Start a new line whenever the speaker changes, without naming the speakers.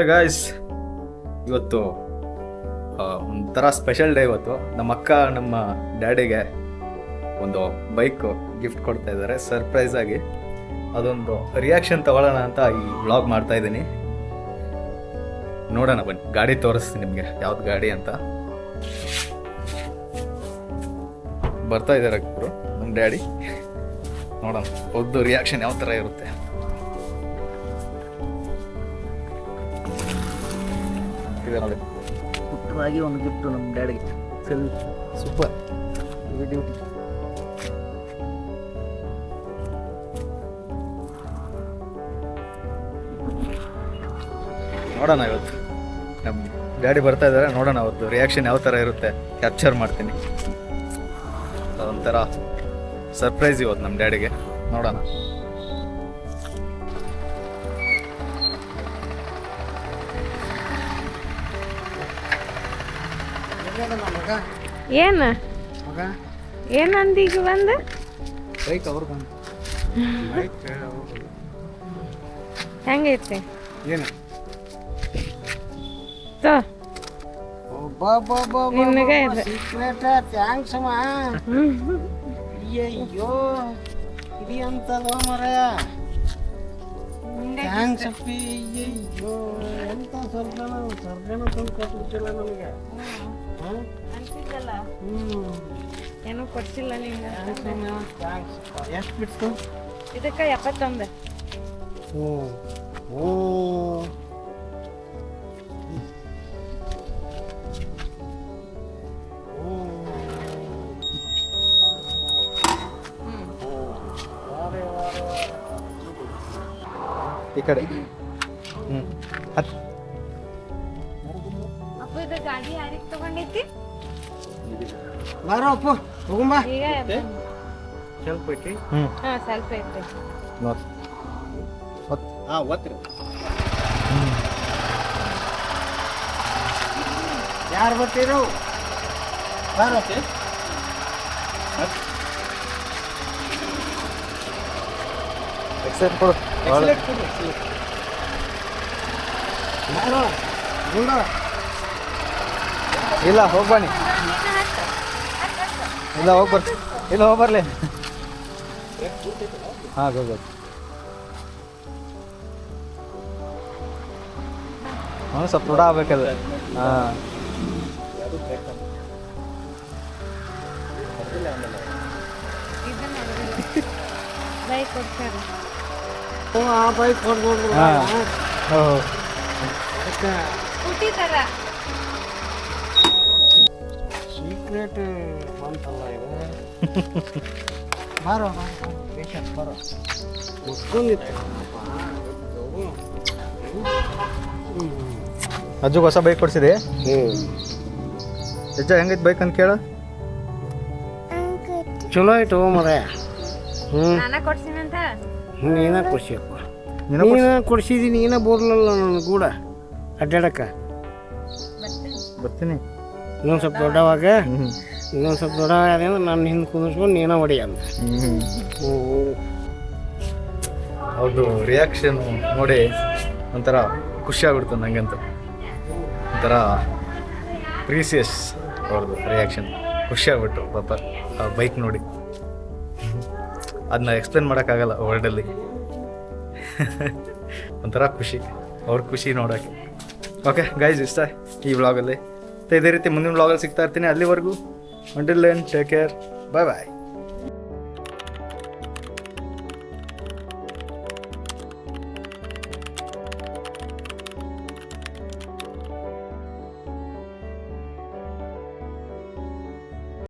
Hey guys ಇವತ್ತು ಒಂಥರ special day ಇವತ್ತು. ನಮ್ಮ ಅಕ್ಕ, ನಮ್ಮ ಡ್ಯಾಡಿಗೆ ಒಂದು ಬೈಕ್ ಗಿಫ್ಟ್ ಕೊಡ್ತಾ ಇದ್ದಾರೆ ಸರ್ಪ್ರೈಸ್ ಆಗಿ. ಅದೊಂದು ರಿಯಾಕ್ಷನ್ ತಗೊಳ್ಳೋಣ ಅಂತ ಈ ವ್ಲಾಗ್ ಮಾಡ್ತಾ ಇದ್ದೀನಿ. ನೋಡೋಣ ಬನ್ನಿ, ಗಾಡಿ ತೋರಿಸ್ತೀನಿ ನಿಮಗೆ, ಯಾವ್ದು ಗಾಡಿ ಅಂತ. ಬರ್ತಾ ಇದ್ದಾರೆ ನಮ್ಮ ಡ್ಯಾಡಿ ನೋಡೋಣ ಒದ್ದು ರಿಯಾಕ್ಷನ್ ಯಾವ ಥರ ಇರುತ್ತೆ.
ಪುಟ್ಟದಾಗಿ ಒಂದು ಗಿಫ್ಟ್ ನಮ್ಮ ಡ್ಯಾಡಿಗೆ ಸರಿ ಸೂಪರ್ ಡ್ಯೂಟಿ
ನೋಡೋಣ ಇವತ್ತು. ನಮ್ಮ ಡ್ಯಾಡಿ ಬರ್ತಾ ಇದ್ದಾರೆ ನೋಡೋಣ ಅವತ್ತು. ರಿಯಾಕ್ಷನ್ ಯಾವ ಥರ ಇರುತ್ತೆ? ಕ್ಯಾಪ್ಚರ್ ಮಾಡ್ತೀನಿ. ಒಂಥರ ಸರ್ಪ್ರೈಸ್ ಇವತ್ತು ನಮ್ಮ ಡ್ಯಾಡಿಗೆ ನೋಡೋಣ.
ಏನ?
ಮಗ?
ಏನಂದ ಈಗ ಬಂದು? ಹೆಂಗೈತೆ? ನಿನಗೆ ಇದು.
ಸೀಕ್ರೆಟ್ ಥ್ಯಾಂಕ್ಸ್ ಅಮ್ಮ. ಅಯ್ಯಯ್ಯೋ. ಇದು ಮರ. ಥ್ಯಾಂಕ್ಸ್ ಅಪ್ಪಿ. ಅಯ್ಯಯ್ಯೋ. ಎಂತ ಸರ್ಜನ ಸರ್ಜನ ತಂದು ಕೊಟ್ಬಿಟ್ಟಿಲ್ಲ ನನಗೆ ಹ್ಮ್.
ಏನೂ ಕೊಡ್ಸಿಲ್ಲ ನಿಂಗೆ
ಎಷ್ಟು ಬಿಡ್ತು
ಇದಕ್ಕೆ ಎಪ್ಪತ್ತೊಂದು.
ಹ್ಞೂ ಹ್ಞೂ
ಈ ಕಡೆ. ಹ್ಞೂ
ಇದು ಗಾಡಿ ಯಾರಿಗೆ ತಗೊಂಡಿದ್ದಿ?
ಬಾರೋ ಅಪ್ಪ ಹೋಗುಂಬ.
ಈಗ
ಸ್ವಲ್ಪ ಐತಿ
ಹಾ ಸ್ವಲ್ಪ ಐತಿ
ನೋಡಿ.
ಹಾ ಒತ್ರಿ ಯಾರು ಬರ್ತೀರು ಬಾರತ್ತೆ
ಎಕ್ಸೆಪ್ಟ್ ಕೊಡು.
ಬಾರೋ ಗುಂಡ
ಇಲ್ಲ ಹೋಗಿ ಬನ್ನಿ. ಇಲ್ಲ ಹೋಗಿ ಬರ್ ಇಲ್ಲ ಹೋಗಿ ಬರಲಿ. ಹಾಂ ಹೋಗ್ಬೋದು ಹ್ಞೂ ಸ್ವಲ್ಪ ದೃಢ ಆಗ್ಬೇಕದು. ಹಾಂ.
ಕೊಡ್ಬೋದು
ಹಾಂ.
ಸೀಕ್ರೆಟ್ ಬಂತಲ್ಲ ಇದು. ಬಾರೋ ಬಾರೋ ಪೇಷಂಟ್ ಬಾರೋ
ಅಜ್ಜುಗೆ ಹೊಸ ಬೈಕ್ ಕೊಡ್ಸಿದೆ.
ಹ್ಞೂ
ಅಜ್ಜ ಹೆಂಗೈತೆ ಬೈಕ್ ಅಂತ ಕೇಳು.
ಚಲೋ ಆಯ್ತು ಮರ. ಹ್ಞೂ
ನಾನ ಕೊಡ್ಸಿನಂತ
ನೀನ ಕೊಡ್ಸಿಯಪ್ಪ.
ನೀನು
ನೀನ ಕೊಡ್ಸಿದ್ದೀನಿ ನೀನ ಬೋರ್ಲಲ್ಲ ನನ್ನ ಕೂಡ. ಅಡ್ಡಾಡಕ್ಕ.
ಬರ್ತೀನಿ.
ಇನ್ನೊಂದು ಸ್ವಲ್ಪ ದೊಡ್ಡವಾಗ, ಇನ್ನೊಂದು ಸ್ವಲ್ಪ ದೊಡ್ಡವಾಗ ಅಂದ್ರೆ ನಾನು ಹಿಂದೆ ಕುಂದರ್ಸ್ಕೊಂಡು ನೀನ ಹೊಡಿ ಅಂತ
ಅವ್ರದ್ದು ರಿಯಾಕ್ಷನ್ ನೋಡಿ ಒಂಥರ ಖುಷಿ ಆಗ್ಬಿಡ್ತು ಒಂಥರ ಪ್ರೀಸಿಯಸ್ ಅವ್ರದ್ದು ರಿಯಾಕ್ಷನ್ ಖುಷಿ ಆಗ್ಬಿಟ್ಟು ಪಾಪ ಆ ಬೈಕ್ ನೋಡಿ. ಅದನ್ನ ಎಕ್ಸ್ಪ್ಲೇನ್ ಮಾಡೋಕ್ಕಾಗಲ್ಲ ವರ್ಲ್ಡಲ್ಲಿ ಒಂಥರ ಖುಷಿ. ಅವ್ರ ಖುಷಿ ನೋಡೋಕ್ಕೆ. ಓಕೆ ಗೈಸ್ ಇಷ್ಟ ಈ ವ್ಲಾಗಲ್ಲಿ ಇದೇ ರೀತಿ ಮುಂದಿನ ವ್ಲಾಗಲ್ಲಿ ಸಿಗ್ತಾ ಇರ್ತೀನಿ. ಅಲ್ಲಿವರೆಗೂ until then take care bye bye